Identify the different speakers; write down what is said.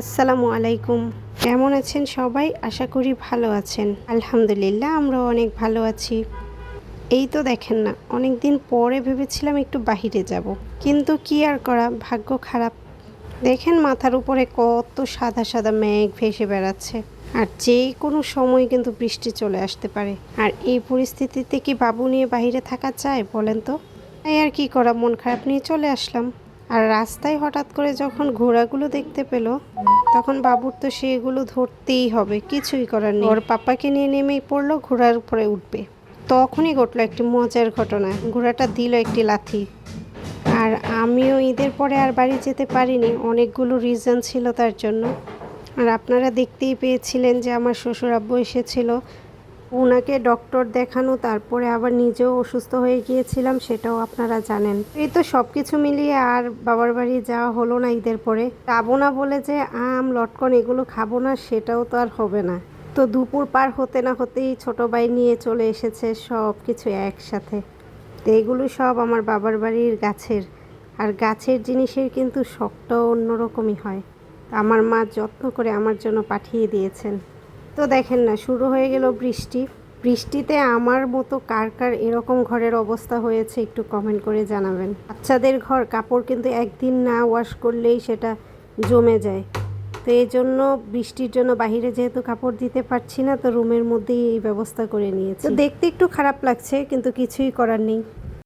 Speaker 1: আসসালামু আলাইকুম। কেমন আছেন সবাই? আশা করি ভালো আছেন। আলহামদুলিল্লাহ, আমরাও অনেক ভালো আছি। এই তো দেখেন না অনেক দিন পরে ভেবেছিলাম একটু বাহিরে যাব। কিন্তু কি আর করা, ভাগ্য খারাপ। দেখেন মাথার উপরে কত সাদা সাদা মেঘ ভেসে বেড়াচ্ছে। আর যে কোনো সময় কিন্তু বৃষ্টি চলে আসতে পারে। আর এই পরিস্থিতিতে কি বাবু নিয়ে বাইরে থাকা চায় বলেন তো? আর কি করা, মন খারাপ নিয়ে চলে আসলাম। আর রাস্তায় হঠাৎ করে যখন ঘোড়াগুলো দেখতে পেল, তখন বাবুর তো সেগুলো ধরতেই হবে, কিছুই করার নেই। ওর পাপাকে নিয়ে নেমেই পড়ল, ঘোড়ার উপরে উঠবে। তখনই ঘটলো একটি মজার ঘটনা। ঘোড়াটা দিল একটি লাথি। আর আমিও ঈদের পরে আর বাড়ি যেতে পারিনি, অনেকগুলো রিজন ছিল তার জন্য। আর আপনারা দেখতেই পেয়েছিলেন যে আমার শ্বশুর আব্বু এসেছিল ওনাকে ডক্টর দেখানো, তারপরে আবার নিজেও অসুস্থ হয়ে গিয়েছিলাম, সেটাও আপনারা জানেন। এই তো সব কিছু মিলিয়ে আর বাবার বাড়ি যাওয়া হলো না ঈদের পরে। যাব না বলে যে আম, লটকন এগুলো খাব না, সেটাও তো আর হবে না। তো দুপুর পার হতে না হতেই ছোট ভাই নিয়ে চলে এসেছে সব কিছু একসাথে। তো এগুলো সব আমার বাবার বাড়ির গাছের। আর গাছের জিনিসের কিন্তু শখটাও অন্যরকমই হয়। আমার মা যত্ন করে আমার জন্য পাঠিয়ে দিয়েছেন। তো দেখেন না, শুরু হয়ে গেল বৃষ্টি। বৃষ্টিতে আমার মতো কার কার এরকম ঘরের অবস্থা হয়েছে একটু কমেন্ট করে জানাবেন। বাচ্চাদের ঘর, কাপড় কিন্তু একদিন না ওয়াশ করলেই সেটা জমে যায়। তো এই জন্য বৃষ্টির জন্য বাইরে যেহেতু কাপড় দিতে পারছি না, তো রুমের মধ্যেই এই ব্যবস্থা করে নিয়েছি। তো দেখতে একটু খারাপ লাগছে, কিন্তু কিছুই করার নেই।